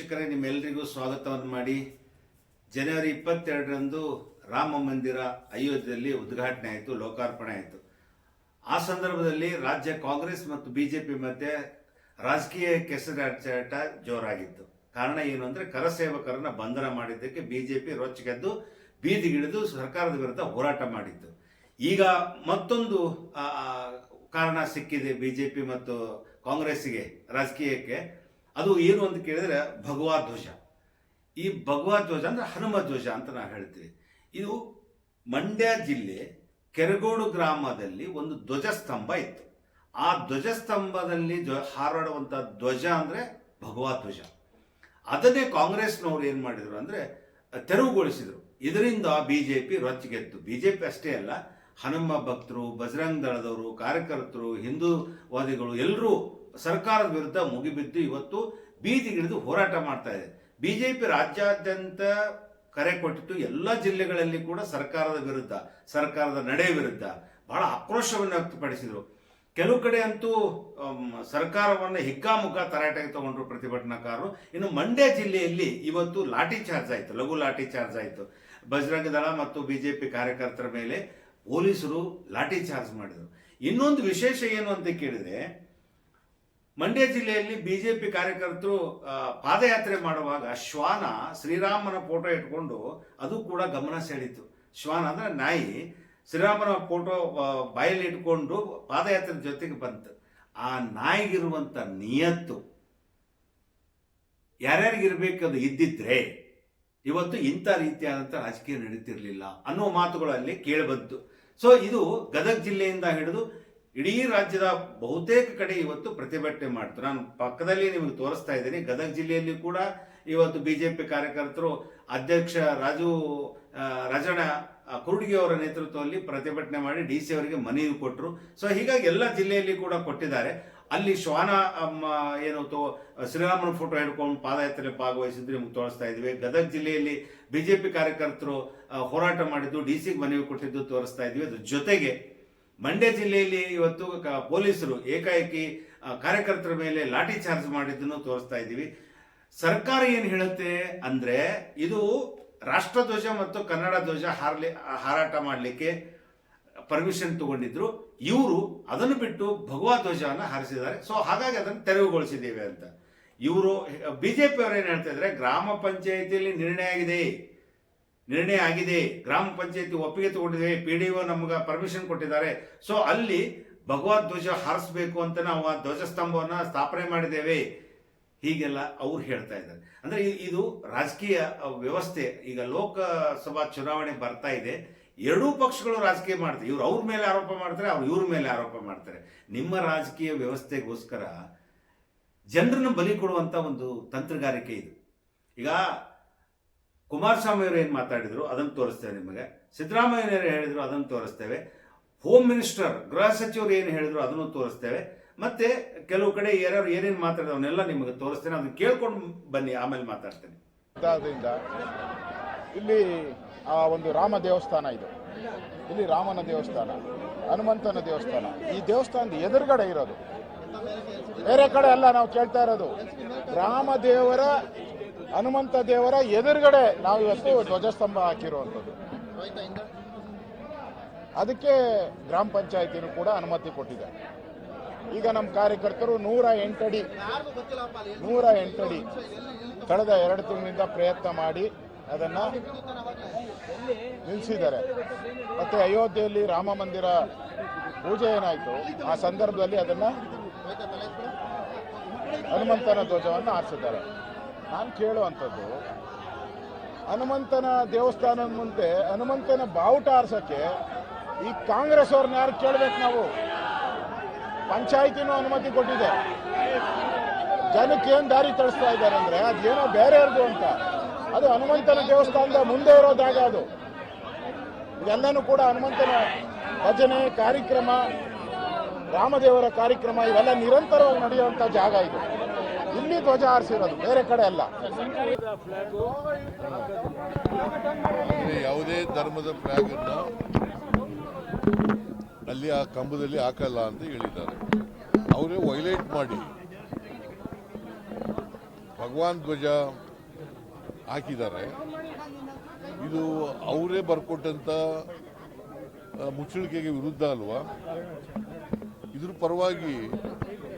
ವೀಕ್ಷಕರೇ ನಿಮ್ಮೆಲ್ಲರಿಗೂ ಸ್ವಾಗತವನ್ನು ಮಾಡಿ ಜನವರಿ ಇಪ್ಪತ್ತೆರಡರಂದು ರಾಮ ಮಂದಿರ ಅಯೋಧ್ಯೆಯಲ್ಲಿ ಉದ್ಘಾಟನೆ ಆಯಿತು, ಲೋಕಾರ್ಪಣೆ ಆಯಿತು. ಆ ಸಂದರ್ಭದಲ್ಲಿ ರಾಜ್ಯ ಕಾಂಗ್ರೆಸ್ ಮತ್ತು ಬಿಜೆಪಿ ಮಧ್ಯೆ ರಾಜಕೀಯ ಕೆಸರಾಚಾಟ ಜೋರಾಗಿತ್ತು. ಕಾರಣ ಏನು ಅಂದರೆ ಕರಸೇವಕರನ್ನ ಬಂಧನ ಮಾಡಿದ್ದಕ್ಕೆ ಬಿಜೆಪಿ ರೊಚ್ಚಗೆದ್ದು ಬೀದಿಗಿಳಿದು ಸರ್ಕಾರದ ವಿರುದ್ಧ ಹೋರಾಟ ಮಾಡಿತ್ತು. ಈಗ ಮತ್ತೊಂದು ಕಾರಣ ಸಿಕ್ಕಿದೆ ಕಾರಣ ಸಿಕ್ಕಿದೆ ಬಿಜೆಪಿ ಮತ್ತು ಕಾಂಗ್ರೆಸ್ಸಿಗೆ, ರಾಜಕೀಯಕ್ಕೆ. ಅದು ಏನು ಅಂತ ಕೇಳಿದ್ರೆ ಭಗವಾ ಧ್ವಜ. ಈ ಭಗವಾ ಧ್ವಜ ಅಂದ್ರೆ ಹನುಮ ಧ್ವಜ ಅಂತ ನಾವು ಹೇಳ್ತೀವಿ. ಇದು ಮಂಡ್ಯ ಜಿಲ್ಲೆ ಕೆರಗೋಡು ಗ್ರಾಮದಲ್ಲಿ ಒಂದು ಧ್ವಜಸ್ತಂಭ ಇತ್ತು. ಆ ಧ್ವಜಸ್ತಂಭದಲ್ಲಿ ಧ್ವ ಹಾರಾಡುವಂಥ ಧ್ವಜ ಅಂದ್ರೆ ಭಗವಾ ಧ್ವಜ. ಅದನ್ನೇ ಕಾಂಗ್ರೆಸ್ನವ್ರು ಏನು ಮಾಡಿದ್ರು ಅಂದ್ರೆ ತೆರವುಗೊಳಿಸಿದರು. ಇದರಿಂದ ಬಿಜೆಪಿ ರೊಚ್ಚಿಗೆತ್ತು ಪಿ ಅಷ್ಟೇ ಅಲ್ಲ, ಹನುಮ ಭಕ್ತರು, ಬಜರಂಗ್ ದಳದವರು, ಕಾರ್ಯಕರ್ತರು, ಹಿಂದೂವಾದಿಗಳು ಎಲ್ಲರೂ ಸರ್ಕಾರದ ವಿರುದ್ಧ ಮುಗಿಬಿದ್ದು ಇವತ್ತು ಬೀದಿಗಿಳಿದು ಹೋರಾಟ ಮಾಡ್ತಾ ಇದೆ. ಬಿಜೆಪಿ ರಾಜ್ಯಾದ್ಯಂತ ಕರೆ ಕೊಟ್ಟಿತ್ತು ಎಲ್ಲ ಜಿಲ್ಲೆಗಳಲ್ಲಿ ಕೂಡ ಸರ್ಕಾರದ ವಿರುದ್ಧ, ಸರ್ಕಾರದ ನಡೆ ವಿರುದ್ಧ ಬಹಳ ಆಕ್ರೋಶವನ್ನು ವ್ಯಕ್ತಪಡಿಸಿದರು. ಕೆಲವು ಕಡೆ ಅಂತೂ ಸರ್ಕಾರವನ್ನು ಹಿಗ್ಗಾಮುಗ್ಗ ತರಾಟೆಗೆ ತಗೊಂಡ್ರು ಪ್ರತಿಭಟನಾಕಾರರು. ಇನ್ನು ಮಂಡ್ಯ ಜಿಲ್ಲೆಯಲ್ಲಿ ಇವತ್ತು ಲಾಠಿ ಚಾರ್ಜ್ ಆಯಿತು, ಲಘು ಲಾಠಿ ಚಾರ್ಜ್ ಆಯಿತು. ಬಜರಂಗ ದಳ ಮತ್ತು ಬಿಜೆಪಿ ಕಾರ್ಯಕರ್ತರ ಮೇಲೆ ಪೊಲೀಸರು ಲಾಠಿ ಚಾರ್ಜ್ ಮಾಡಿದರು. ಇನ್ನೊಂದು ವಿಶೇಷ ಏನು ಅಂತ ಕೇಳಿದ್ರೆ ಮಂಡ್ಯ ಜಿಲ್ಲೆಯಲ್ಲಿ ಬಿಜೆಪಿ ಕಾರ್ಯಕರ್ತರು ಪಾದಯಾತ್ರೆ ಮಾಡುವಾಗ ಶ್ವಾನ ಶ್ರೀರಾಮನ ಫೋಟೋ ಇಟ್ಕೊಂಡು ಅದು ಕೂಡ ಗಮನ ಸೆಳೀತು ಶ್ವಾನ ಅಂದ್ರೆ ನಾಯಿ. ಶ್ರೀರಾಮನ ಫೋಟೋ ಬಾಯಲ್ಲಿ ಇಟ್ಕೊಂಡು ಪಾದಯಾತ್ರೆ ಜೊತೆಗೆ ಬಂತು. ಆ ನಾಯಿಗಿರುವಂತ ನಿಯತ್ತು ಯಾರ್ಯಾರಿಗಿರ್ಬೇಕು ಅದು ಇದ್ದಿದ್ರೆ ಇವತ್ತು ಇಂಥ ರೀತಿಯಾದಂಥ ರಾಜಕೀಯ ನಡೀತಿರ್ಲಿಲ್ಲ ಅನ್ನೋ ಮಾತುಗಳಲ್ಲಿ ಕೇಳಿಬಂತು. ಸೊ ಇದು ಗದಗ ಜಿಲ್ಲೆಯಿಂದ ಹಿಡಿದು ಇಡೀ ರಾಜ್ಯದ ಬಹುತೇಕ ಕಡೆ ಇವತ್ತು ಪ್ರತಿಭಟನೆ ಮಾಡ್ತಾರೆ ನಾನು ಪಕ್ಕದಲ್ಲಿ ನಿಮಗೆ ತೋರಿಸ್ತಾ ಇದ್ದೀನಿ. ಗದಗ ಜಿಲ್ಲೆಯಲ್ಲಿ ಕೂಡ ಇವತ್ತು ಬಿಜೆಪಿ ಕಾರ್ಯಕರ್ತರು ಅಧ್ಯಕ್ಷ ರಾಜು ರಜಣ ಕುರುಡಿಗೆ ಅವರ ನೇತೃತ್ವದಲ್ಲಿ ಪ್ರತಿಭಟನೆ ಮಾಡಿ ಡಿ ಸಿ ಅವರಿಗೆ ಮನವಿ ಕೊಟ್ಟರು ಸೊ ಹೀಗಾಗಿ ಎಲ್ಲ ಜಿಲ್ಲೆಯಲ್ಲಿ ಕೂಡ ಕೊಟ್ಟಿದ್ದಾರೆ. ಅಲ್ಲಿ ಶ್ವಾನ ಏನು ಶ್ರೀರಾಮನ ಫೋಟೋ ಹಿಡ್ಕೊಂಡು ಪಾದಯಾತ್ರೆ ಭಾಗವಹಿಸಿದ್ರು ನಿಮ್ಗೆ ತೋರಿಸ್ತಾ ಇದ್ವಿ. ಗದಗ ಜಿಲ್ಲೆಯಲ್ಲಿ ಬಿಜೆಪಿ ಕಾರ್ಯಕರ್ತರು ಹೋರಾಟ ಮಾಡಿದ್ದು, ಡಿ ಸಿಗೆ ಮನವಿ ಕೊಟ್ಟಿದ್ದು ತೋರಿಸ್ತಾ ಇದ್ವಿ. ಅದ್ರ ಜೊತೆಗೆ ಮಂಡ್ಯ ಜಿಲ್ಲೆಯಲ್ಲಿ ಇವತ್ತು ಪೊಲೀಸರು ಏಕಾಏಕಿ ಕಾರ್ಯಕರ್ತರ ಮೇಲೆ ಲಾಠಿ ಚಾರ್ಜ್ ಮಾಡಿದ್ದನ್ನು ತೋರಿಸ್ತಾ ಇದ್ದೀವಿ. ಸರ್ಕಾರ ಏನು ಹೇಳುತ್ತೆ ಅಂದರೆ, ಇದು ರಾಷ್ಟ್ರಧ್ವಜ ಮತ್ತು ಕನ್ನಡ ಧ್ವಜ ಹಾರಲಿ, ಹಾರಾಟ ಮಾಡಲಿಕ್ಕೆ ಪರ್ಮಿಷನ್ ತಗೊಂಡಿದ್ರು. ಇವರು ಅದನ್ನು ಬಿಟ್ಟು ಭಗವಾ ಧ್ವಜವನ್ನು ಹಾರಿಸಿದ್ದಾರೆ. ಸೊ ಹಾಗಾಗಿ ಅದನ್ನು ತೆರವುಗೊಳಿಸಿದ್ದೇವೆ ಅಂತ. ಇವರು ಬಿಜೆಪಿ ಅವರು ಏನು ಹೇಳ್ತಾ ಇದ್ದಾರೆ, ಗ್ರಾಮ ಪಂಚಾಯಿತಿಯಲ್ಲಿ ನಿರ್ಣಯ ಆಗಿದೆ. ನಿರ್ಣಯ ಆಗಿದೆ. ಗ್ರಾಮ ಪಂಚಾಯತಿ ಒಪ್ಪಿಗೆ ತಗೊಂಡಿದೆ. ಪಿ ಡಿ ಒ ನಮ್ಗೆ ಪರ್ಮಿಷನ್ ಕೊಟ್ಟಿದ್ದಾರೆ. ಸೊ ಅಲ್ಲಿ ಭಗವದ್ ಧ್ವಜ ಹಾರಿಸಬೇಕು ಅಂತ ನಾವು ಆ ಧ್ವಜಸ್ತಂಭವನ್ನ ಸ್ಥಾಪನೆ ಮಾಡಿದ್ದೇವೆ. ಹೀಗೆಲ್ಲ ಅವ್ರು ಹೇಳ್ತಾ ಇದ್ದಾರೆ. ಅಂದ್ರೆ ಇದು ರಾಜಕೀಯ ವ್ಯವಸ್ಥೆ. ಈಗ ಲೋಕಸಭಾ ಚುನಾವಣೆ ಬರ್ತಾ ಇದೆ. ಎರಡೂ ಪಕ್ಷಗಳು ರಾಜಕೀಯ ಮಾಡ್ತಾರೆ ಇವ್ರು ಅವ್ರ ಮೇಲೆ ಆರೋಪ ಮಾಡ್ತಾರೆ, ಅವ್ರು ಇವ್ರ ಮೇಲೆ ಆರೋಪ ಮಾಡ್ತಾರೆ. ನಿಮ್ಮ ರಾಜಕೀಯ ವ್ಯವಸ್ಥೆಗೋಸ್ಕರ ಜನರನ್ನು ಬಲಿ ಕೊಡುವಂಥ ಒಂದು ತಂತ್ರಗಾರಿಕೆ ಇದು. ಈಗ ಕುಮಾರಸ್ವಾಮಿ ಅವರು ಏನು ಮಾತಾಡಿದ್ರು? ಅದನ್ನು ತೋರಿಸ್ತೇವೆ ನಿಮಗೆ. ಸಿದ್ದರಾಮಯ್ಯನವರು ಹೇಳಿದರು, ಅದನ್ನು ತೋರಿಸ್ತೇವೆ. ಹೋಮ್ ಮಿನಿಸ್ಟರ್ ಗೃಹ ಸಚಿವರು ಏನು ಹೇಳಿದ್ರು, ಅದನ್ನು ತೋರಿಸ್ತೇವೆ. ಮತ್ತೆ ಕೆಲವು ಕಡೆ ಯಾರ್ಯಾರು ಏನೇನು ಮಾತಾಡಿದ್ರು, ಅವನ್ನೆಲ್ಲ ನಿಮಗೆ ತೋರಿಸ್ತೇನೆ. ಅದನ್ನ ಕೇಳ್ಕೊಂಡು ಬನ್ನಿ, ಆಮೇಲೆ ಮಾತಾಡ್ತೇನೆ. ಇಲ್ಲಿ ಆ ಒಂದು ರಾಮ ದೇವಸ್ಥಾನ ಇದು. ಇಲ್ಲಿ ರಾಮನ ದೇವಸ್ಥಾನ, ಹನುಮಂತನ ದೇವಸ್ಥಾನ. ಈ ದೇವಸ್ಥಾನದ ಎದುರುಗಡೆ ಇರೋದು. ಬೇರೆ ಕಡೆ ಅಲ್ಲ ನಾವು ಕೇಳ್ತಾ ಇರೋದು. ರಾಮ ದೇವರ ಹನುಮಂತ ದೇವರ ಎದುರುಗಡೆ ನಾವು ಇವತ್ತು ಧ್ವಜಸ್ತಂಭ ಹಾಕಿರುವಂಥದ್ದು. ಅದಕ್ಕೆ ಗ್ರಾಮ ಪಂಚಾಯತಿನೂ ಕೂಡ ಅನುಮತಿ ಕೊಟ್ಟಿದೆ. ಈಗ ನಮ್ಮ ಕಾರ್ಯಕರ್ತರು ನೂರ ಎಂಟಡಿ ನೂರ ಎಂಟಡಿ ಕಳೆದ ಎರಡು ತಿಂಗಳಿಂದ ಪ್ರಯತ್ನ ಮಾಡಿ ಅದನ್ನ ನಿಲ್ಲಿಸಿದ್ದಾರೆ ಮತ್ತೆ ಅಯೋಧ್ಯೆಯಲ್ಲಿ ರಾಮ ಮಂದಿರ ಪೂಜೆ ಏನಾಯಿತು ಆ ಸಂದರ್ಭದಲ್ಲಿ ಅದನ್ನ ಹನುಮಂತನ ಧ್ವಜವನ್ನು ಆರಿಸಿದ್ದಾರೆ ನಾನು ಕೇಳುವಂಥದ್ದು, ಹನುಮಂತನ ದೇವಸ್ಥಾನದ ಮುಂದೆ ಹನುಮಂತನ ಬಾವುಟ ಆರ್ಸಕ್ಕೆ ಈ ಕಾಂಗ್ರೆಸ್ ಅವ್ರನ್ನ ಯಾರು ಕೇಳಬೇಕು ನಾವು? ಪಂಚಾಯಿತಿನೂ ಅನುಮತಿ ಕೊಟ್ಟಿದೆ. ಜನಕ್ಕೆ ಏನು ದಾರಿ ತಳಿಸ್ತಾ ಇದ್ದಾರೆ ಅಂದ್ರೆ ಅದೇನೋ ಬೇರೆಯವ್ರದ್ದು ಅಂತ. ಅದು ಹನುಮಂತನ ದೇವಸ್ಥಾನದ ಮುಂದೆ ಇರೋ ಜಾಗ ಅದು. ಇದೆಲ್ಲನೂ ಕೂಡ ಹನುಮಂತನ ಭಜನೆ, ಕಾರ್ಯಕ್ರಮ, ರಾಮದೇವರ ಕಾರ್ಯಕ್ರಮ, ಇವೆಲ್ಲ ನಿರಂತರವಾಗಿ ನಡೆಯುವಂತ ಜಾಗ ಇದು. ಇಲ್ಲಿ ಧ್ವಜ ಹಾರಿಸಿರೋದು ಬೇರೆ ಕಡೆ ಅಲ್ಲ. ಯಾವುದೇ ಧರ್ಮದ ಫ್ಲಾಗ್ ಅಲ್ಲಿ ಆ ಕಂಬದಲ್ಲಿ ಹಾಕಲ್ಲ ಅಂತ ಹೇಳಿದ್ದಾರೆ. ಅವರೇ ವೈಲೇಟ್ ಮಾಡಿ. ಭಗವಾನ್ ಧ್ವಜ ಹಾಕಿದ್ದಾರೆ. ಇದು ಅವರೇ ಬರ್ಕೊಟ್ಟಂತ ಆ, ಮುಚ್ಚಳಿಕೆಗೆ ವಿರುದ್ಧ ಅಲ್ವಾ? ಇದ್ರ ಪರವಾಗಿ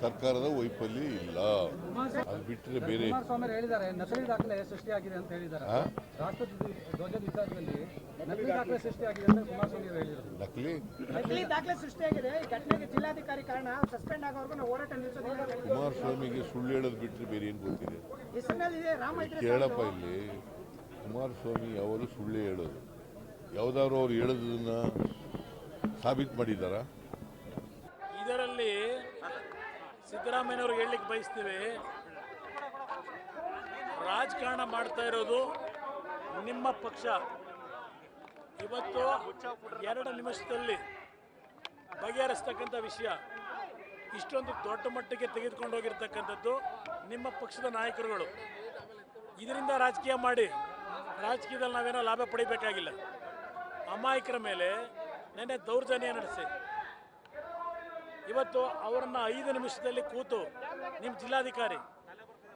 ಸರ್ಕಾರದ ವೈಫಲ್ಯ ಇಲ್ಲ. ಅದು ಬಿಟ್ಟರೆ ಬೇರೆ ಹೇಳಿದ್ದಾರೆ ನಕಲಿ ದಾಖಲೆ ಸೃಷ್ಟಿಯಾಗಿದೆ ಅಂತ ಹೇಳಿದ್ದಾರೆ. ಧ್ವಜದ ವಿಚಾರದಲ್ಲಿ ನಕಲಿ ದಾಖಲೆ ಸೃಷ್ಟಿಯಾಗಿದೆ ಅಂತ ಕುಮಾರಸ್ವಾಮಿ ಅವರು ಹೇಳಿದರು. ನಕಲಿ? ನಕಲಿ ದಾಖಲೆ ಸೃಷ್ಟಿಯಾಗಿದೆ ಈ ಘಟನೆಗೆ ಜಿಲ್ಲಾಧಿಕಾರಿ ಕಾರಣ ಸಸ್ಪೆಂಡ್ ಆಗೋವರೆಗೂ ನಾವು ಹೋರಾಟ ನಿಲ್ಲಿಸೋದಿಲ್ಲ ಕುಮಾರಸ್ವಾಮಿಗೆ ಸುಳ್ಳು ಹೇಳೋದು ಬಿಟ್ಟರೆ ಬೇರೆ ಏನು ಗೊತ್ತಿದೆ? ಕೇಳಪ್ಪ ಇಲ್ಲಿ. ಕುಮಾರಸ್ವಾಮಿ ಯಾವಾಗಲೂ ಸುಳ್ಳೇ ಹೇಳೋದು. ಯಾವ್ದಾದ್ರು ಅವ್ರು ಹೇಳೋದನ್ನ ಸಾಬೀತು ಮಾಡಿದಾರ ಇದರಲ್ಲಿ ಸಿದ್ದರಾಮಯ್ಯನವ್ರು ಹೇಳಲಿಕ್ಕೆ ಬಯಸ್ತೀವಿ. ರಾಜಕಾರಣ ಮಾಡ್ತಾ ಇರೋದು ನಿಮ್ಮ ಪಕ್ಷ. ಇವತ್ತು ಎರಡು ನಿಮಿಷದಲ್ಲಿ ಬಗೆಹರಿಸ್ತಕ್ಕಂಥ ವಿಷಯ, ಇಷ್ಟೊಂದು ದೊಡ್ಡ ಮಟ್ಟಿಗೆ ತೆಗೆದುಕೊಂಡು ಹೋಗಿರ್ತಕ್ಕಂಥದ್ದು ನಿಮ್ಮ ಪಕ್ಷದ ನಾಯಕರುಗಳು. ಇದರಿಂದ ರಾಜಕೀಯ ಮಾಡಿ, ರಾಜಕೀಯದಲ್ಲಿ ನಾವೇನೋ ಲಾಭ ಪಡಿಬೇಕಾಗಿಲ್ಲ. ಅಮಾಯಕರ ಮೇಲೆ ನೆನ್ನೆ ದೌರ್ಜನ್ಯ ನಡೆಸಿ ಇವತ್ತು ಅವರನ್ನು ಐದು ನಿಮಿಷದಲ್ಲಿ ಕೂತು ನಿಮ್ಮ ಜಿಲ್ಲಾಧಿಕಾರಿ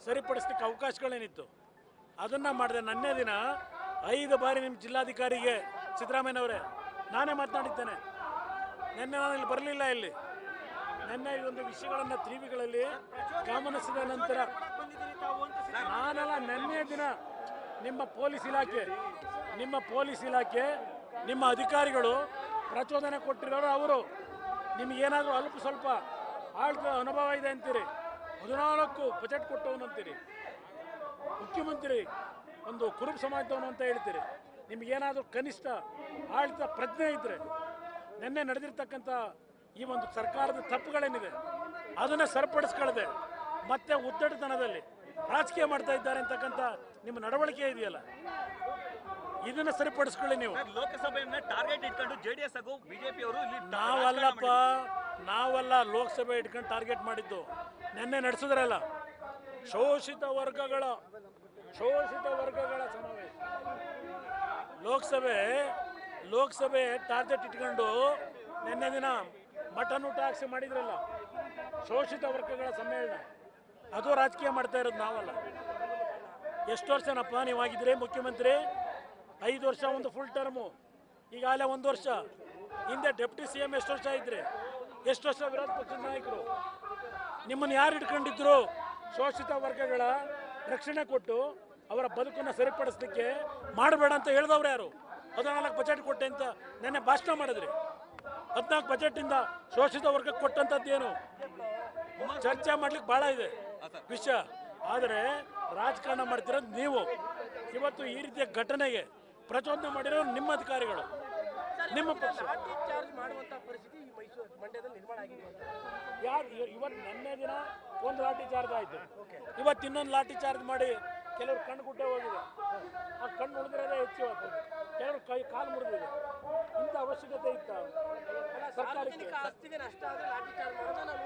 ಸರಿಪಡಿಸ್ಲಿಕ್ಕೆ ಅವಕಾಶಗಳೇನಿತ್ತು? ಅದನ್ನ ಮಾಡಿದೆ ನನ್ನೇ ದಿನ ಐದು ಬಾರಿ ನಿಮ್ಮ ಜಿಲ್ಲಾಧಿಕಾರಿಗೆ ಸಿದ್ದರಾಮಯ್ಯನವರೇ, ನಾನೇ ಮಾತನಾಡಿದ್ದೇನೆ. ನಿನ್ನೆ ನಾನು ಇಲ್ಲಿ ಬರಲಿಲ್ಲ ಇಲ್ಲಿ. ನಿನ್ನೆ ಈ ಒಂದು ವಿಷಯಗಳನ್ನು ಟಿವಿಗಳಲ್ಲಿ ಗಮನಿಸಿದ ನಂತರ ನಾನೆಲ್ಲ ನಿನ್ನೆ ದಿನ ನಿಮ್ಮ ಪೊಲೀಸ್ ಇಲಾಖೆ, ನಿಮ್ಮ ಪೊಲೀಸ್ ಇಲಾಖೆ, ನಿಮ್ಮ ಅಧಿಕಾರಿಗಳು ಪ್ರಚೋದನೆ ಕೊಟ್ಟಿರೋರು ಅವರು. ನಿಮಗೇನಾದರೂ ಅಲ್ಪ ಸ್ವಲ್ಪ ಆಳ್ತ ಅನುಭವ ಇದೆ ಅಂತೀರಿ? ಹದಿನಾಲ್ಕು ಬಜೆಟ್ ಕೊಟ್ಟವನು ಅಂತೀರಿ. ಮುಖ್ಯಮಂತ್ರಿ ಒಂದು ಕುರುಬ ಸಮಾಜದವನು ಅಂತ ಹೇಳ್ತೀರಿ. ನಿಮಗೇನಾದರೂ ಕನಿಷ್ಠ ಆಳ್ತ ಪ್ರಜ್ಞೆ ಇದ್ದರೆ ನಿನ್ನೆ ನಡೆದಿರ್ತಕ್ಕಂಥ ಈ ಒಂದು ಸರ್ಕಾರದ ತಪ್ಪುಗಳೇನಿದೆ, ಅದನ್ನು ಸರಿಪಡಿಸ್ಕೊಳ್ಳದೆ ಮತ್ತೆ ಉದ್ದಟತನದಲ್ಲಿ ರಾಜಕೀಯ ಮಾಡ್ತಾ ಇದ್ದಾರೆ ಅಂತಕ್ಕಂಥ ನಿಮ್ಮ ನಡವಳಿಕೆ ಇದೆಯಲ್ಲ? ಇದನ್ನು ಸರಿಪಡಿಸ್ಕೊಳ್ಳಿ ನೀವು. ಲೋಕಸಭೆಯನ್ನ ಟಾರ್ಗೆಟ್ ಇಟ್ಕೊಂಡು ಜೆಡಿಎಸ್ ಹಾಗೂ ಬಿಜೆಪಿ ಅವರು ಇಲ್ಲಿ ನಾವಲ್ಲಪ್ಪ ನಾವಲ್ಲ ಲೋಕಸಭೆ ಇಟ್ಕೊಂಡು ಟಾರ್ಗೆಟ್ ಮಾಡಿದ್ದು. ನಿನ್ನೆ ನಡೆಸಿದ್ರಲ್ಲ ಶೋಷಿತ ವರ್ಗಗಳ ಶೋಷಿತ ವರ್ಗಗಳ ಸಮಾವೇಶ. ಲೋಕಸಭೆ ಲೋಕಸಭೆ ಟಾರ್ಗೆಟ್ ಇಟ್ಕೊಂಡು ನಿನ್ನೆ ದಿನ ಮಟನ್ ಊಟ ಹಾಕ್ಸಿ ಮಾಡಿದ್ರಲ್ಲ? ಶೋಷಿತ ವರ್ಗಗಳ ಸಮ್ಮೇಳನ. ಅದು ರಾಜಕೀಯ ಮಾಡ್ತಾ ಇರೋದು ನಾವಲ್ಲ. ಎಷ್ಟು ವರ್ಷನಪ್ಪ ನೀವಾಗಿದ್ರೆ ಮುಖ್ಯಮಂತ್ರಿ? ಐದು ವರ್ಷ ಒಂದು ಫುಲ್ ಟರ್ಮು ಈಗಾಗಲೇ ಒಂದು ವರ್ಷ. ಹಿಂದೆ ಡೆಪ್ಟಿ ಸಿ ಎಂ ಎಷ್ಟು ವರ್ಷ ಇದ್ರೆ? ಎಷ್ಟು ವರ್ಷ ವಿರೋಧ ಪಕ್ಷದ ನಾಯಕರು? ನಿಮ್ಮನ್ನು ಯಾರು ಇಟ್ಕೊಂಡಿದ್ರು ಶೋಷಿತ ವರ್ಗಗಳ ರಕ್ಷಣೆ ಕೊಟ್ಟು ಅವರ ಬದುಕನ್ನು ಸರಿಪಡಿಸ್ಲಿಕ್ಕೆ ಮಾಡಬೇಡ ಅಂತ ಹೇಳಿದವ್ರು ಯಾರು? ಹದಿನಾಲ್ಕು ಬಜೆಟ್ ಕೊಟ್ಟೆ ಅಂತ ನೆನ್ನೆ ಭಾಷಣ ಮಾಡಿದ್ರಿ. ಹದಿನಾಲ್ಕು ಬಜೆಟಿಂದ ಶೋಷಿತ ವರ್ಗಕ್ಕೆ ಕೊಟ್ಟಂಥದ್ದು ಏನು? ಚರ್ಚೆ ಮಾಡ್ಲಿಕ್ಕೆ ಭಾಳ ಇದೆ ವಿಷಯ. ಆದರೆ ರಾಜಕಾರಣ ಮಾಡ್ತಿರೋದು ನೀವು. ಇವತ್ತು ಈ ರೀತಿಯ ಘಟನೆಗೆ ಪ್ರಚೋದನೆ ಮಾಡಿರೋ ನಿಮ್ಮ ಅಧಿಕಾರಿಗಳು. ನಿಮ್ಮ ಪಕ್ಷ. ಚಾರ್ಜ್ ಮಾಡುವಂತ ಪರಿಸ್ಥಿತಿ ಈ ಮೈಸೂರು ಮಂಡ್ಯದಲ್ಲಿ ನಿರ್ಮಾಣ ಆಗಿದೆ. ಯಾರು ಇವತ್ತು ನಿನ್ನೆ ದಿನ ಒಂದು ಲಾಠಿ ಚಾರ್ಜ್ ಆಯಿತು. ಇವತ್ತು ಇನ್ನೊಂದು ಲಾಠಿ ಚಾರ್ಜ್ ಮಾಡಿ ಕೆಲವರು ಕಣ್ಣು ಗುಡ್ಡೆ ಹೋಗಿದೆ. ಆ ಕಣ್ಣು ಉಳಿದಿರೋದೇ ಹೆಚ್ಚು ಇವತ್ತು ಕೆಲವರು ಕೈ ಕಾಲು ಮುರಿದಿದೆ. ಇಂಥ ಅವಶ್ಯಕತೆ ಇತ್ತ? ಸರ್ಕಾರಕ್ಕೆ. ಸಾರ್ವಜನಿಕ ಆಸ್ತಿಗೆ ನಷ್ಟ ಆದ್ರೆ ಲಾಠಿ ಚಾರ್ಜ್ ಮಾಡೋದು ನಾವು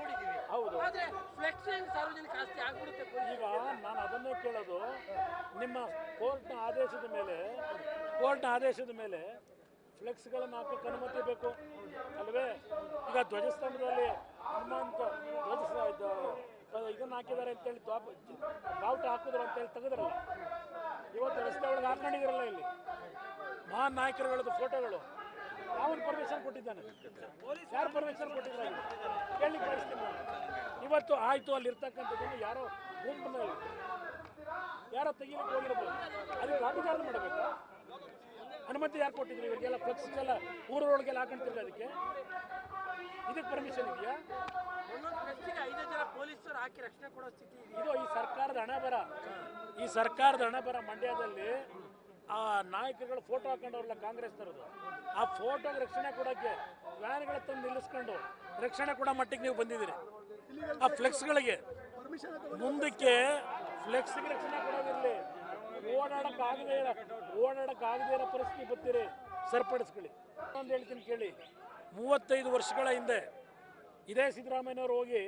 ಹೌದು. ಆದರೆ ಫ್ಲೆಕ್ಸಿಂಗ್ ಸಾರ್ವಜನಿಕ ಆಸ್ತಿ ಆಗ್ಬಿಡುತ್ತೆ ಈಗ ನಾನು ಅದನ್ನೇ ಕೇಳೋದು. ನಿಮ್ಮ ಕೋರ್ಟ್ನ ಆದೇಶದ ಮೇಲೆ ಕೋರ್ಟ್ನ ಆದೇಶದ ಮೇಲೆ ಫ್ಲೆಕ್ಸ್ಗಳನ್ನು ಹಾಕಕ್ಕೆ ಅನುಮತಿ ಬೇಕು. ಅಲ್ವೇ? ಈಗ ಧ್ವಜಸ್ತಂಭದಲ್ಲಿ ಹನುಮಂತ ಧ್ವಜ ಇದನ್ನು ಹಾಕಿದ್ದಾರೆ ಅಂತೇಳಿ ಬಾವುಟ ಹಾಕಿದ್ರು ಅಂತೇಳಿ ತೆಗೆದ್ರಲ್ಲ. ಇವತ್ತು ರಸ್ತೆ ಒಳಗೆ ಹಾಕೊಂಡಿದ್ರಲ್ಲ ಇಲ್ಲಿ? ಮಹಾನ್ ನಾಯಕರುಗಳದ್ದು ಫೋಟೋಗಳು. ಯಾವನ್ ಪರ್ಮಿಷನ್ ಕೊಟ್ಟಿದ್ದಾನೆ? ಯಾರು ಪರ್ಮಿಷನ್ ಕೊಟ್ಟಿದ್ದಾರೆ? ಕೇಳಿ ಕಳಿಸ್ತೀನಿ. ಇವತ್ತು ಆಯಿತು ಅಲ್ಲಿ ಇರ್ತಕ್ಕಂಥದ್ದನ್ನು ಯಾರೋ ಗುಂಪಿನಲ್ಲಿ, ಯಾರೋ ತೆಗಿಲಿಕ್ಕೆ ಹೋಗಿರ್ಬೋದು. ಅದಕ್ಕೆ ರಾಜಕಾರಣ ಮಾಡಬೇಕಾ? ಅನುಮತಿ ಯಾರು ಕೊಟ್ಟಿದ್ರು ಇವರಿಗೆಲ್ಲ? ಫ್ಲೆಕ್ಸ್ ಎಲ್ಲ ಊರೊಳಗೆಲ್ಲ ಹಾಕೊಂತಿರ್ಲಿ ಅದಕ್ಕೆ? ಇದಕ್ಕೆ ಪರ್ಮಿಷನ್ ಇದೆಯಾ? ಐದು ಜನ ಪೊಲೀಸರು ಹಾಕಿ ರಕ್ಷಣೆ ಕೊಡೋ ಸ್ಥಿತಿ ಇದು ಈ ಸರ್ಕಾರದ ಹಣ ಬರ ಈ ಸರ್ಕಾರದ ಹಣ ಬರ ಮಂಡ್ಯದಲ್ಲಿ ಆ ನಾಯಕರುಗಳು ಫೋಟೋ ಹಾಕೊಂಡವ್ರಲ್ಲ ಕಾಂಗ್ರೆಸ್ನವ್ರದ್ದು. ಆ ಫೋಟೋಗೆ ರಕ್ಷಣೆ ಕೊಡೋಕ್ಕೆ ವ್ಯಾನ್ಗಳ ತಂದು ನಿಲ್ಲಿಸ್ಕೊಂಡು ರಕ್ಷಣೆ ಕೊಡೋ ಮಟ್ಟಿಗೆ ನೀವು ಬಂದಿದ್ದೀರಿ. ಆ ಫ್ಲೆಕ್ಸ್ಗಳಿಗೆ ಮುಂದಕ್ಕೆ ಫ್ಲೆಕ್ಸ್ಗೆ ರಕ್ಷಣೆ ಕೊಡೋದಿರಲಿ. ಓಡಾಡಕ್ಕಾಗದೇ ಇರೋ ಓಡಾಡಕ್ಕಾಗದೇ ಇರೋ ಪರಿಸ್ಥಿತಿ ಬರ್ತೀರಿ. ಸರಿಪಡಿಸ್ಕೊಳ್ಳಿ. ಒಂದು ಹೇಳ್ತೀನಿ ಕೇಳಿ. ಮೂವತ್ತೈದು ವರ್ಷಗಳ ಹಿಂದೆ ಇದೇ ಸಿದ್ದರಾಮಯ್ಯನವರು ಹೋಗಿ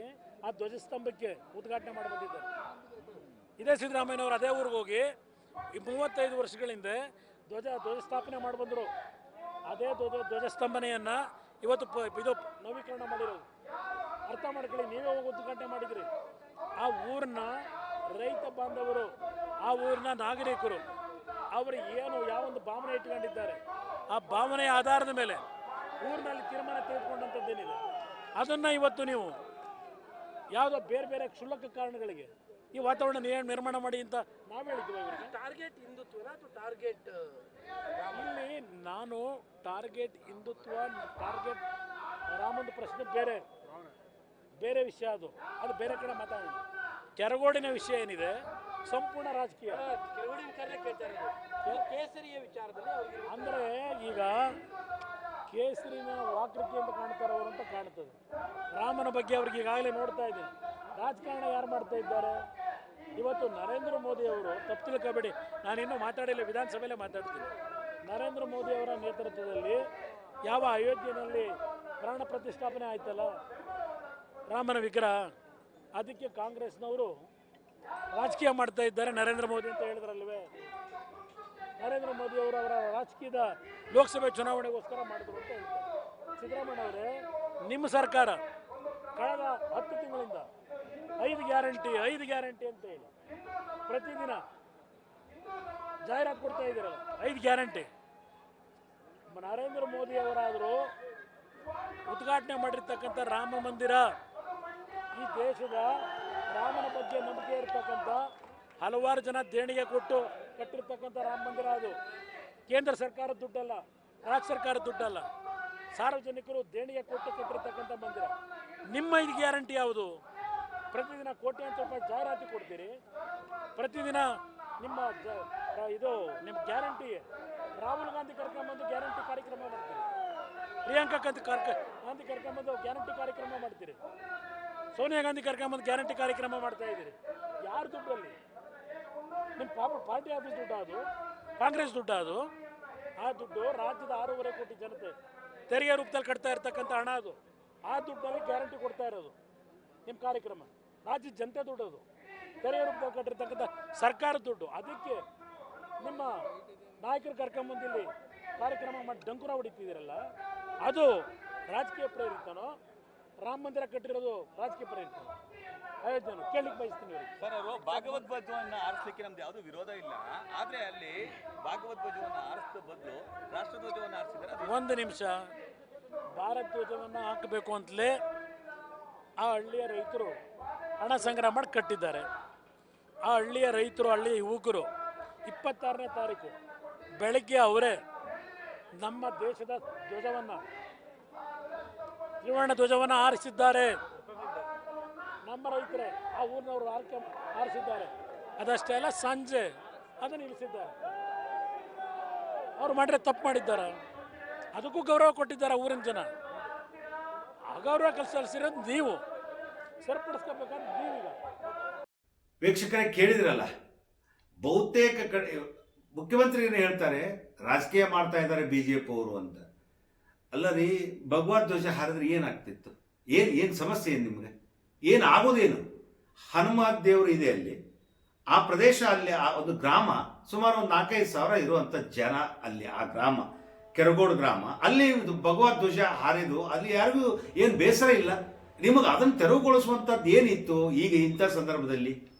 ಆ ಧ್ವಜಸ್ತಂಭಕ್ಕೆ ಉದ್ಘಾಟನೆ ಮಾಡಿ ಬಂದಿದ್ದಾರೆ. ಇದೇ ಸಿದ್ದರಾಮಯ್ಯನವರು ಅದೇ ಊರಿಗೆ ಹೋಗಿ ಈ ಮೂವತ್ತೈದು ವರ್ಷಗಳ ಹಿಂದೆ ಧ್ವಜ, ಧ್ವಜಸ್ಥಾಪನೆ ಮಾಡಿ ಬಂದರು. ಅದೇ ಧ್ವಜ, ಧ್ವಜಸ್ತಂಭನೆಯನ್ನು ಇವತ್ತು ಇದು ನವೀಕರಣ ಮಾಡಿರೋದು. ಅರ್ಥ ಮಾಡ್ಕೊಳ್ಳಿ, ನೀವೇ ಹೋಗಿ ಉದ್ಘಾಟನೆ ಮಾಡಿದ್ರಿ. ಆ ಊರನ್ನ ರೈತ ಬಾಂಧವರು, ಆ ಊರಿನ ನಾಗರಿಕರು ಅವರು ಏನು ಯಾವೊಂದು ಭಾವನೆ ಇಟ್ಕೊಂಡಿದ್ದಾರೆ ಆ ಭಾವನೆಯ ಆಧಾರದ ಮೇಲೆ ಊರಿನಲ್ಲಿ ತೀರ್ಮಾನ ತೆಗೆದುಕೊಂಡಂಥದ್ದೇನಿದೆ? ಅದನ್ನು ಇವತ್ತು ನೀವು ಯಾವುದೋ ಬೇರೆ ಬೇರೆ ಕ್ಷುಲ್ಲಕ ಕಾರಣಗಳಿಗೆ ಈ ವಾತಾವರಣ ನೀರು ನಿರ್ಮಾಣ ಮಾಡಿ ಅಂತ ನಾವು ಹೇಳಿದ್ವಿ ಟಾರ್ಗೆಟ್ ಹಿಂದುತ್ವ ಟಾರ್ಗೆಟ್ ಇಲ್ಲಿ ನಾನು ಟಾರ್ಗೆಟ್ ಹಿಂದುತ್ವ ಟಾರ್ಗೆಟ್ ರಾಮಂದು ಪ್ರಶ್ನೆ ಬೇರೆ ಬೇರೆ ವಿಷಯ ಅದು. ಅದು ಬೇರೆ ಕಡೆ ಮಾತಾಡೋಣ. ಕೆರಗೋಡಿನ ವಿಷಯ ಏನಿದೆ? ಸಂಪೂರ್ಣ ರಾಜಕೀಯ. ಕೇಸರಿಯ ವಿಚಾರದಲ್ಲಿ ಅಂದರೆ ಈಗ ಕೇಸರಿನ ವಾಕೃತಿ ಅಂತ ಕಾಣ್ತಾರೆ ಅವರು ಅಂತ ಕಾಣ್ತದೆ. ರಾಮನ ಬಗ್ಗೆ ಅವ್ರಿಗೆ ಈಗಾಗಲೇ ನೋಡ್ತಾ ಇದ್ದೀನಿ. ರಾಜಕಾರಣ ಯಾರು ಮಾಡ್ತಾ ಇದ್ದಾರೆ? ಇವತ್ತು ನರೇಂದ್ರ ಮೋದಿ ಅವರು ತಪ್ಪು ನಾನು ನಾನಿನ್ನೂ ಮಾತಾಡಿಲ್ಲ ವಿಧಾನಸಭೆಯಲ್ಲೇ ಮಾತಾಡ್ತೀನಿ. ನರೇಂದ್ರ ಮೋದಿ ಅವರ ನೇತೃತ್ವದಲ್ಲಿ ಯಾವ ಅಯೋಧ್ಯೆಯಲ್ಲಿ ಪ್ರಾಣ ಪ್ರತಿಷ್ಠಾಪನೆ ಆಯ್ತಲ್ಲ? ರಾಮನ ವಿಗ್ರಹ ಅದಕ್ಕೆ ಕಾಂಗ್ರೆಸ್ನವರು ರಾಜಕೀಯ ಮಾಡ್ತಾ ಇದ್ದಾರೆ ನರೇಂದ್ರ ಮೋದಿ ಅಂತ ಹೇಳಿದ್ರಲ್ವೇ? ನರೇಂದ್ರ ಮೋದಿ ಅವರು ಅವರ ರಾಜಕೀಯದ ಲೋಕಸಭೆ ಚುನಾವಣೆಗೋಸ್ಕರ ಮಾಡಿದ್ರು ಅಂತ ಹೇಳ್ತಾರೆ. ಸಿದ್ದರಾಮಯ್ಯ ಅವರೇ, ನಿಮ್ಮ ಸರ್ಕಾರ ಕಳೆದ ಹತ್ತು ತಿಂಗಳಿಂದ ಐದು ಗ್ಯಾರಂಟಿ ಐದು ಗ್ಯಾರಂಟಿ ಅಂತ ಹೇಳಿ ಪ್ರತಿದಿನ ಜಾಹೀರಾತು ಕೊಡ್ತಾ ಇದ್ದೀರಲ್ಲ, ಐದು ಗ್ಯಾರಂಟಿ. ನರೇಂದ್ರ ಮೋದಿ ಅವರಾದರೂ ಉದ್ಘಾಟನೆ ಮಾಡಿರ್ತಕ್ಕಂಥ ರಾಮ ಮಂದಿರ ಈ ದೇಶದ ರಾಮನ ಬಗ್ಗೆ ನಂಬಿಕೆ ಇರತಕ್ಕಂಥ ಹಲವಾರು ಜನ ದೇಣಿಗೆ ಕೊಟ್ಟು ಕಟ್ಟಿರ್ತಕ್ಕಂಥ ರಾಮ ಮಂದಿರ ಅದು. ಕೇಂದ್ರ ಸರ್ಕಾರದ ದುಡ್ಡಲ್ಲ, ರಾಜ್ಯ ಸರ್ಕಾರದ ದುಡ್ಡಲ್ಲ. ಸಾರ್ವಜನಿಕರು ದೇಣಿಗೆ ಕೊಟ್ಟು ಕಟ್ಟಿರ್ತಕ್ಕಂಥ ಮಂದಿರ. ನಿಮ್ಮ ಇದು ಗ್ಯಾರಂಟಿ ಯಾವುದು? ಪ್ರತಿದಿನ ಕೋಟ್ಯಾಂತರ ರೂಪಾಯಿ ಜಾಹೀರಾತು ಕೊಡ್ತೀರಿ. ಪ್ರತಿದಿನ ನಿಮ್ಮ ಇದು ನಿಮ್ಮ ಗ್ಯಾರಂಟಿ. ರಾಹುಲ್ ಗಾಂಧಿ ಕರ್ಕೊಂಬಂದು ಗ್ಯಾರಂಟಿ ಕಾರ್ಯಕ್ರಮ ಮಾಡ್ತೀರಿ. ಪ್ರಿಯಾಂಕಾ ಗಾಂಧಿ ಕರ್ಕ, ಗಾಂಧಿ ಕರ್ಕೊಂಬಂದು ಗ್ಯಾರಂಟಿ ಕಾರ್ಯಕ್ರಮ ಮಾಡ್ತೀರಿ. ಸೋನಿಯಾ ಗಾಂಧಿ ಕರ್ಕೊಂಬಂದು ಗ್ಯಾರಂಟಿ ಕಾರ್ಯಕ್ರಮ ಮಾಡ್ತಾ ಇದ್ದೀರಿ. ಯಾರು ದುಡ್ಡಲ್ಲಿ? ನಿಮ್ಮ ಪಾಪ ಪಾರ್ಟಿ ಆಫೀಸ್ ದುಡ್ಡು ಅದು, ಕಾಂಗ್ರೆಸ್ ದುಡ್ಡು ಅದು. ಆ ದುಡ್ಡು ರಾಜ್ಯದ ಆರೂವರೆ ಕೋಟಿ ಜನತೆ ತೆರಿಗೆ ರೂಪದಲ್ಲಿ ಕಟ್ತಾ ಇರ್ತಕ್ಕಂಥ ಹಣ ಅದು. ಆ ದುಡ್ಡಲ್ಲಿ ಗ್ಯಾರಂಟಿ ಕೊಡ್ತಾ ಇರೋದು ನಿಮ್ಮ ಕಾರ್ಯಕ್ರಮ. ರಾಜ್ಯದ ಜನತೆ ದುಡ್ಡು ಅದು. ತೆರಿಗೆ ರೂಪದಲ್ಲಿ ಕಟ್ಟಿರ್ತಕ್ಕಂಥ ಸರ್ಕಾರದ ದುಡ್ಡು. ಅದಕ್ಕೆ ನಿಮ್ಮ ನಾಯಕರು ಕರ್ಕೊಂಬಂದಿಲ್ಲಿ ಕಾರ್ಯಕ್ರಮ ಮಾಡಿ ಡಂಕುರ ಹೊಡಿತಿದ್ದೀರಲ್ಲ, ಅದು ರಾಜಕೀಯ ಪ್ರೇರಿತನೋ ರಾಮ ಮಂದಿರ ಕಟ್ಟಿರೋದು ರಾಜಕೀಯ ಪ್ರಯತ್ನ ಅಯೋಧ್ಯೆ ಕೇಳಲಿಕ್ಕೆ ಬಯಸ್ತೀನಿ ಅವರು ಸರ್ ಅವರು ಭಾಗವತ್ ಧ್ವಜವನ್ನ ಆರಿಸ್ಲಿಕ್ಕೆ ನಮ್ದು ಯಾವುದು ವಿರೋಧ ಇಲ್ಲ. ಆದ್ರೆ ಅಲ್ಲಿ ಭಾಗವತ್ ಧ್ವಜವನ್ನು ಆರಿಸಿದ ಬದಲು ರಾಷ್ಟ್ರ ಧ್ವಜವನ್ನ ಆರಿಸಿದ್ದಾರೆ. ಅದು ಒಂದು ನಿಮಿಷ. ಭಾರತ ಧ್ವಜವನ್ನು ಹಾಕಬೇಕು ಅಂತಲೇ ಆ ಹಳ್ಳಿಯ ರೈತರು ಹಣ ಸಂಗ್ರಹ ಮಾಡಿ ಕಟ್ಟಿದ್ದಾರೆ. ಆ ಹಳ್ಳಿಯ ರೈತರು ಹಳ್ಳಿಯ ಯುವಕರು ಇಪ್ಪತ್ತಾರನೇ ತಾರೀಕು ಬೆಳಗ್ಗೆ ಅವರೇ ನಮ್ಮ ದೇಶದ ಧ್ವಜವನ್ನು ತ್ರಿವರ್ಣ ಧ್ವಜವನ್ನು ಆರಿಸಿದ್ದಾರೆ ನಮ್ಮ ರೈತರೇ, ಆ ಊರಿನವರು ಆರ್ಕೆ ಆರಿಸಿದ್ದಾರೆ ಅದಷ್ಟೇ ಅಲ್ಲ, ಸಂಜೆ ಅದನ್ನು ಇಳಿಸಿದ್ದಾರೆ ಅವ್ರು ಮಾಡಿದ್ರೆ ತಪ್ಪು ಮಾಡಿದ್ದಾರೆ. ಅದಕ್ಕೂ ಗೌರವ ಕೊಟ್ಟಿದ್ದಾರೆ ಊರಿನ ಜನ. ಅಗೌರವ ಕಲ್ಸಲ್ಸಿರೋದು ನೀವು. ಸರಿಪಡಿಸ್ಕೋಬೇಕಂದ್ರೆ ನೀವೀಗ. ವೀಕ್ಷಕರೇ, ಕೇಳಿದ್ರಲ್ಲ, ಬಹುತೇಕ ಕಡೆ ಮುಖ್ಯಮಂತ್ರಿ ಏನು ಹೇಳ್ತಾರೆ, ರಾಜಕೀಯ ಮಾಡ್ತಾ ಇದ್ದಾರೆ ಬಿ ಜೆ ಪಿ ಅವರು ಅಂತ. ಅಲ್ಲ ರೀ ಭಗವದ್ ಧ್ವಜ ಹಾರಿದ್ರೆ ಏನಾಗ್ತಿತ್ತು? ಏನು ಏನು ಸಮಸ್ಯೆ ಏನು ನಿಮಗೆ? ಏನು ಆಗೋದೇನು? ಹನುಮಾನ್ ದೇವರು ಇದೆ ಅಲ್ಲಿ. ಆ ಪ್ರದೇಶ ಅಲ್ಲಿ, ಆ ಒಂದು ಗ್ರಾಮ, ಸುಮಾರು ಒಂದು ನಾಲ್ಕೈದು ಸಾವಿರ ಇರುವಂಥ ಜನ ಅಲ್ಲಿ, ಆ ಗ್ರಾಮ, ಕೆರಗೋಡು ಗ್ರಾಮ. ಅಲ್ಲಿ ಭಗವದ್ ಧ್ವಜ ಹಾರಿದು, ಅಲ್ಲಿ ಯಾರಿಗೂ ಏನು ಬೇಸರ ಇಲ್ಲ. ನಿಮಗೆ ಅದನ್ನು ತೆರವುಗೊಳಿಸುವಂಥದ್ದು ಏನಿತ್ತು ಈಗ ಇಂಥ ಸಂದರ್ಭದಲ್ಲಿ?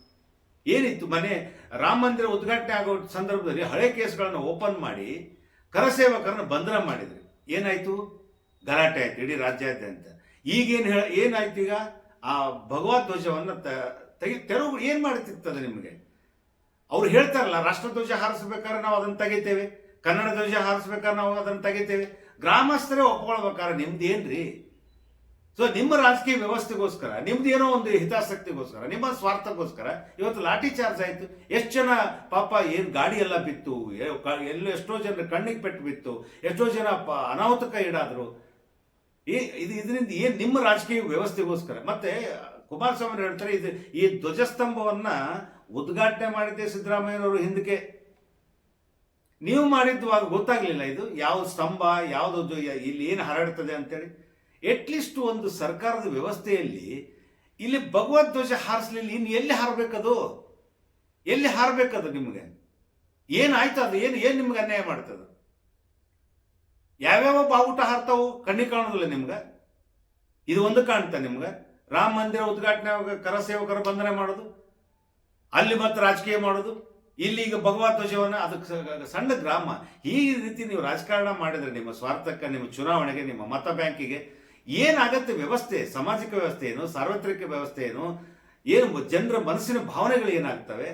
ಏನಿತ್ತು? ಮನೆ, ರಾಮ ಮಂದಿರ ಉದ್ಘಾಟನೆ ಆಗೋ ಸಂದರ್ಭದಲ್ಲಿ ಹಳೆ ಕೇಸ್ಗಳನ್ನು ಓಪನ್ ಮಾಡಿ, ಕರಸೇವಕರನ್ನ ಬಂಧನ ಮಾಡಿದ್ರಿ. ಏನಾಯ್ತು? ಗಲಾಟೆ ಆಯ್ತು, ಇಡೀ ರಾಜ್ಯಾದ್ಯಂತ ಈಗೇನು ಹೇಳ, ಏನಾಯ್ತು ಈಗ? ಆ ಭಗವದ್ ಧ್ವಜವನ್ನು ತ- ತೆಗಿ, ತೆರವು, ಏನು ಮಾಡ್ತಿರ್ತದೆ ನಿಮಗೆ? ಅವ್ರು ಹೇಳ್ತಾರಲ್ಲ ರಾಷ್ಟ್ರಧ್ವಜ ಹಾರಿಸ್ಬೇಕಾದ್ರೆ ನಾವು ಅದನ್ನು ತೆಗಿತೇವೆ. ಕನ್ನಡ ಧ್ವಜ ಹಾರಿಸ್ಬೇಕಾದ್ರೆ ನಾವು ಅದನ್ನು ತೆಗಿತೇವೆ. ಗ್ರಾಮಸ್ಥರೇ ಒಪ್ಕೊಳ್ಬೇಕಾದ್ರೆ ನಿಮ್ದು ಏನ್ರಿ ಸೊ ನಿಮ್ಮ ರಾಜಕೀಯ ವ್ಯವಸ್ಥೆಗೋಸ್ಕರ, ನಿಮ್ದು ಏನೋ ಒಂದು ಹಿತಾಸಕ್ತಿಗೋಸ್ಕರ, ನಿಮ್ಮ ಸ್ವಾರ್ಥಕ್ಕೋಸ್ಕರ ಇವತ್ತು ಲಾಠಿ ಚಾರ್ಜ್ ಆಯಿತು. ಎಷ್ಟು ಜನ ಪಾಪ ಏನು ಗಾಡಿ ಎಲ್ಲ ಬಿತ್ತು ಎಲ್ಲೋ ಎಷ್ಟೋ ಜನ ಕಣ್ಣಿಗೆ ಪೆಟ್ಟು ಬಿತ್ತು, ಎಷ್ಟೋ ಜನ ಅನಾಹುತಕ ಈಡಾದರು. ಈ ಇದು ಇದರಿಂದ ಏನು ನಿಮ್ಮ ರಾಜಕೀಯ ವ್ಯವಸ್ಥೆಗೋಸ್ಕರ? ಮತ್ತೆ, ಕುಮಾರಸ್ವಾಮಿ ಹೇಳ್ತಾರೆ, ಇದು ಈ ಧ್ವಜಸ್ತಂಭವನ್ನು ಉದ್ಘಾಟನೆ ಮಾಡಿದ್ದೆ ಸಿದ್ದರಾಮಯ್ಯನವರು ಹಿಂದಕ್ಕೆ. ನೀವು ಮಾಡಿದ್ದು ಆಗ ಗೊತ್ತಾಗ್ಲಿಲ್ಲ ಇದು. ಯಾವ ಸ್ತಂಭ, ಯಾವುದು ಇಲ್ಲಿ ಏನು ಹರಡ್ತದೆ ಅಂತೇಳಿ. ಅಟ್ಲೀಸ್ಟ್ ಒಂದು ಸರ್ಕಾರದ ವ್ಯವಸ್ಥೆಯಲ್ಲಿ ಇಲ್ಲಿ ಭಗವದ್ ಧ್ವಜ ಹಾರಿಸ್ಲಿಲ್ಲ, ಇನ್ನು ಎಲ್ಲಿ ಹಾರಬೇಕದು? ಎಲ್ಲಿ ಹಾರಬೇಕದು ನಿಮಗೆ? ಏನಾಯ್ತು ಅದು? ಏನು ಏನು ನಿಮ್ಗೆ ಅನ್ಯಾಯ ಮಾಡ್ತದ? ಯಾವ್ಯಾವ ಬಾವುಟ ಹಾರ್ತಾವು? ಕಣ್ಣಿಗೆ ಕಾಣೋದಿಲ್ಲ ನಿಮ್ಗೆ? ಇದು ಒಂದು ಕಾಣ್ತಾ ನಿಮ್ಗೆ? ರಾಮ ಮಂದಿರ ಉದ್ಘಾಟನೆ ಕರಸೇವಕರ ಬಂಧನೆ ಮಾಡೋದು? ಅಲ್ಲಿ ಮತ್ತೆ ರಾಜಕೀಯ ಮಾಡೋದು? ಇಲ್ಲಿ ಈಗ ಧ್ವಜವನ್ನು ಅದಕ್ಕೆ ಸಣ್ಣ ಗ್ರಾಮ. ಈ ರೀತಿ ನೀವು ರಾಜಕಾರಣ ಮಾಡಿದ್ರೆ ನಿಮ್ಮ ಸ್ವಾರ್ಥಕ್ಕೆ, ನಿಮ್ಮ ಚುನಾವಣೆಗೆ, ನಿಮ್ಮ ಮತ ಬ್ಯಾಂಕಿಗೆ ಏನಾಗತ್ತೆ ವ್ಯವಸ್ಥೆ, ಸಾಮಾಜಿಕ ವ್ಯವಸ್ಥೆ ಏನು ಸಾರ್ವತ್ರಿಕ ವ್ಯವಸ್ಥೆ ಏನು ಏನು ಜನರ ಮನಸ್ಸಿನ ಭಾವನೆಗಳು ಏನಾಗ್ತವೆ?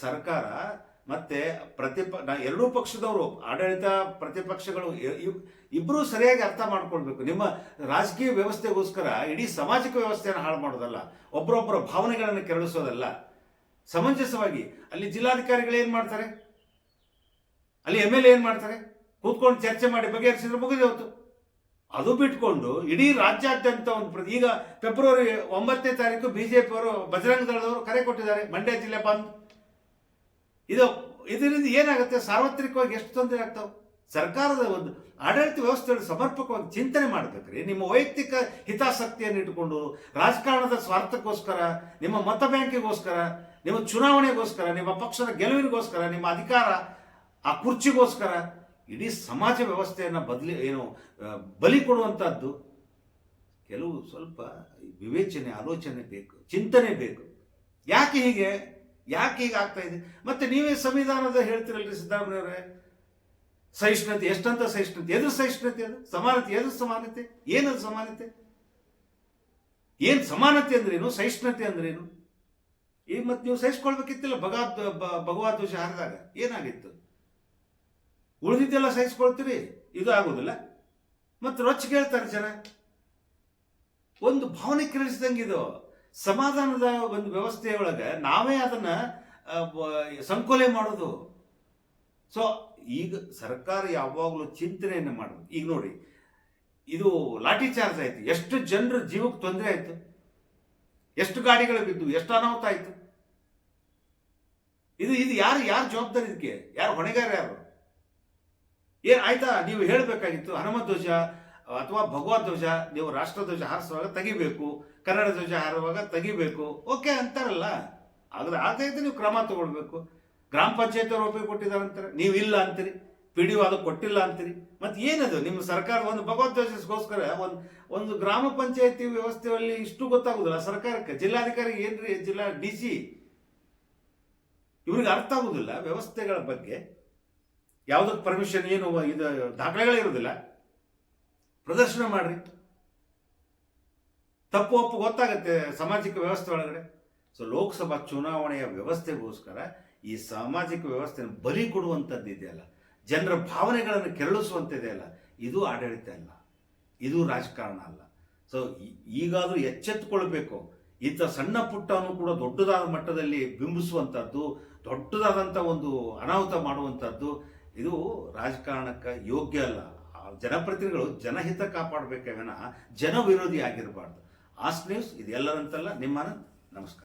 ಸರ್ಕಾರ ಮತ್ತೆ ಪ್ರತಿಪ ಎರಡೂ ಪಕ್ಷದವರು, ಆಡಳಿತ ಪ್ರತಿಪಕ್ಷಗಳು ಇಬ್ಬರೂ ಸರಿಯಾಗಿ ಅರ್ಥ ಮಾಡ್ಕೊಳ್ಬೇಕು. ನಿಮ್ಮ ರಾಜಕೀಯ ವ್ಯವಸ್ಥೆಗೋಸ್ಕರ ಇಡೀ ಸಾಮಾಜಿಕ ವ್ಯವಸ್ಥೆಯನ್ನು ಹಾಳು ಮಾಡೋದಲ್ಲ ಒಬ್ಬರೊಬ್ಬರ ಭಾವನೆಗಳನ್ನು ಕೆರಳಿಸೋದಲ್ಲ. ಸಮಂಜಸವಾಗಿ ಅಲ್ಲಿ ಜಿಲ್ಲಾಧಿಕಾರಿಗಳು ಏನು ಮಾಡ್ತಾರೆ? ಅಲ್ಲಿ ಎಂ ಎಲ್ ಏನ್ ಮಾಡ್ತಾರೆ? ಕೂತ್ಕೊಂಡು ಚರ್ಚೆ ಮಾಡಿ ಬಗೆಹರಿಸಿದ್ರೆ ಮುಗಿದೇ ಹೋಯ್ತು ಅದು ಬಿಟ್ಕೊಂಡು ಇಡೀ ರಾಜ್ಯಾದ್ಯಂತ ಒಂದು ಈಗ ಫೆಬ್ರವರಿ ಒಂಬತ್ತನೇ ತಾರೀಕು ಬಿಜೆಪಿ ಅವರು ಬಜರಂಗ ದಳದವರು ಕರೆ ಕೊಟ್ಟಿದ್ದಾರೆ, ಮಂಡ್ಯ ಜಿಲ್ಲೆ ಬಂದ್. ಇದು, ಇದರಿಂದ ಏನಾಗುತ್ತೆ? ಸಾರ್ವತ್ರಿಕವಾಗಿ ಎಷ್ಟು ತೊಂದರೆ ಆಗ್ತಾವೆ? ಸರ್ಕಾರದ ಒಂದು ಆಡಳಿತ ವ್ಯವಸ್ಥೆಯಲ್ಲಿ ಸಮರ್ಪಕವಾಗಿ ಚಿಂತನೆ ಮಾಡ್ಬೇಕ್ರಿ. ನಿಮ್ಮ ವೈಯಕ್ತಿಕ ಹಿತಾಸಕ್ತಿಯನ್ನು ಇಟ್ಟುಕೊಂಡು, ರಾಜಕಾರಣದ ಸ್ವಾರ್ಥಕ್ಕೋಸ್ಕರ, ನಿಮ್ಮ ಮತ ಬ್ಯಾಂಕಿಗೋಸ್ಕರ, ನಿಮ್ಮ ಚುನಾವಣೆಗೋಸ್ಕರ, ನಿಮ್ಮ ಪಕ್ಷದ ಗೆಲುವಿನಗೋಸ್ಕರ ನಿಮ್ಮ ಅಧಿಕಾರ ಆ ಕುರ್ಚಿಗೋಸ್ಕರ ಇಡೀ ಸಮಾಜ ವ್ಯವಸ್ಥೆಯನ್ನು ಬದಲಿ, ಏನು ಬಲಿ ಕೊಡುವಂಥದ್ದು ಕೆಲವು ಸ್ವಲ್ಪ ವಿವೇಚನೆ, ಆಲೋಚನೆ ಬೇಕು, ಚಿಂತನೆ ಬೇಕು. ಯಾಕೆ ಹೀಗೆ? ಯಾಕೆ ಹೀಗೆ ಆಗ್ತಾ ಇದೆ? ಮತ್ತೆ ನೀವೇ ಸಂವಿಧಾನದ ಹೇಳ್ತಿರಲ್ರಿ ಸಿದ್ದರಾಮಯ್ಯವರೇ ಸಹಿಷ್ಣುತೆ, ಎಷ್ಟಂತ ಸಹಿಷ್ಣುತೆ? ಎದುರು ಸಹಿಷ್ಣುತೆ ಅದು? ಸಮಾನತೆ, ಎದುರು ಸಮಾನತೆ? ಏನದು ಸಮಾನತೆ? ಏನು ಸಮಾನತೆ ಅಂದ್ರೇನು? ಸಹಿಷ್ಣುತೆ ಅಂದ್ರೇನು? ಈಗ ಮತ್ತೆ ನೀವು ಸಹಿಸ್ಕೊಳ್ಬೇಕಿತ್ತಿಲ್ಲ, ಭಗವದ್ ಬ- ಭಗವದ್ ಧ್ವಜ ಹಾರಿದಾಗ. ಏನಾಗಿತ್ತು? ಉಳಿದಿದ್ದೆಲ್ಲ ಸಹಿಸ್ಕೊಳ್ತೀರಿ, ಇದು ಆಗೋದಿಲ್ಲ. ಮತ್ತೆ ರೊಚ್ಚ ಕೇಳ್ತಾರೆ ಜನ. ಒಂದು ಭಾವನೆ ಇದು ಸಮಾಧಾನದ ಒಂದು ವ್ಯವಸ್ಥೆಯೊಳಗೆ ನಾವೇ ಅದನ್ನ ಸಂಕೋಲೆ ಮಾಡೋದು. ಸೊ ಈಗ ಸರ್ಕಾರ ಯಾವಾಗಲೂ ಚಿಂತನೆಯನ್ನು ಮಾಡೋದು. ಈಗ ನೋಡಿ, ಇದು ಲಾಠಿ ಚಾರ್ಜ್ ಆಯ್ತು. ಎಷ್ಟು ಜನರ ಜೀವಕ್ಕೆ ತೊಂದರೆ ಆಯ್ತು. ಎಷ್ಟು ಗಾಡಿಗಳು ಬಿದ್ದು, ಎಷ್ಟು ಅನಾಹುತ ಆಯ್ತು. ಇದು ಇದು ಯಾರು ಯಾರು ಜವಾಬ್ದಾರಿ ಇದಕ್ಕೆ? ಯಾರು ಹೊಣೆಗಾರ ಯಾರು? ಏನ್ ಆಯ್ತಾ? ನೀವು ಹೇಳಬೇಕಾಗಿತ್ತು, ಹನುಮ ಧ್ವಜ, ಅಥವಾ ಭಗವದ್ ಧ್ವಜ, ನೀವು ರಾಷ್ಟ್ರ ಧ್ವಜ ಹಾರಿಸುವಾಗ ತೆಗಿಬೇಕು, ಕನ್ನಡ ಧ್ವಜ ಹಾರುವಾಗ ತೆಗಿಬೇಕು, ಓಕೆ ಅಂತಾರಲ್ಲ? ಆದ್ರೆ ಆದಾಯದ ನೀವು ಕ್ರಮ ತಗೊಳ್ಬೇಕು. ಗ್ರಾಮ ಪಂಚಾಯತ್ ಅವರು ಒಪ್ಪಿಗೆ ಕೊಟ್ಟಿದ್ದಾರೆ ಅಂತಾರೆ, ನೀವು ಇಲ್ಲ ಅಂತೀರಿ. ಪಿ ಡಿ ಅದು ಕೊಟ್ಟಿಲ್ಲ ಅಂತೀರಿ. ಮತ್ತೆ ಏನದು? ನಿಮ್ಮ ಸರ್ಕಾರ ಒಂದು ಭಗವದ್ ಧ್ವಜಗೋಸ್ಕರ ಒಂದು ಒಂದು ಗ್ರಾಮ ಪಂಚಾಯತಿ ವ್ಯವಸ್ಥೆಯಲ್ಲಿ ಇಷ್ಟು ಗೊತ್ತಾಗುದಿಲ್ಲ? ಸರ್ಕಾರಕ್ಕೆ ಜಿಲ್ಲಾಧಿಕಾರಿ ಏನ್ರಿ? ಜಿಲ್ಲಾ ಡಿ ಸಿ? ಇವ್ರಿಗೆ ಅರ್ಥ ಆಗುದಿಲ್ಲ ವ್ಯವಸ್ಥೆಗಳ ಬಗ್ಗೆ. ಯಾವುದಕ್ಕೆ ಪರ್ಮಿಷನ್ ಏನು ಇದು ಇರೋದಿಲ್ಲ ಪ್ರದರ್ಶನ ಮಾಡ್ರಿ. ತಪ್ಪು ಒಪ್ಪು ಗೊತ್ತಾಗತ್ತೆ ಸಾಮಾಜಿಕ ವ್ಯವಸ್ಥೆ ಒಳಗಡೆ. ಸೊ ಲೋಕಸಭಾ ಚುನಾವಣೆಯ ವ್ಯವಸ್ಥೆಗೋಸ್ಕರ ಈ ಸಾಮಾಜಿಕ ವ್ಯವಸ್ಥೆಯನ್ನು ಬಲಿ ಕೊಡುವಂಥದ್ದು ಇದೆಯಲ್ಲ. ಜನರ ಭಾವನೆಗಳನ್ನು ಕೆರಳಿಸುವಂಥದ್ದೆಯಲ್ಲ ಇದು ಆಡಳಿತ ಅಲ್ಲ. ಇದು ರಾಜಕಾರಣ ಅಲ್ಲ. ಸೊ ಈಗಾದರೂ ಎಚ್ಚೆತ್ತುಕೊಳ್ಬೇಕು. ಇಂಥ ಸಣ್ಣ ಪುಟ್ಟವನ್ನು ಕೂಡ ದೊಡ್ಡದಾದ ಮಟ್ಟದಲ್ಲಿ ಬಿಂಬಿಸುವಂಥದ್ದು, ದೊಡ್ಡದಾದಂಥ ಒಂದು ಅನಾಹುತ ಮಾಡುವಂಥದ್ದು ಇದು ರಾಜಕಾರಣಕ್ಕೆ ಯೋಗ್ಯ ಅಲ್ಲ. ಜನಪ್ರತಿನಿಧಿಗಳು ಜನಹಿತ ಕಾಪಾಡಬೇಕೇವನ ಜನವಿರೋಧಿ ಜನ ವಿರೋಧಿ ಆಗಿರಬಾರ್ದು. ಆಸ್ ನ್ಯೂಸ್ ಇದೆಲ್ಲರಂತಲ್ಲ ನಿಮ್ಮ ನಮಸ್ಕಾರ.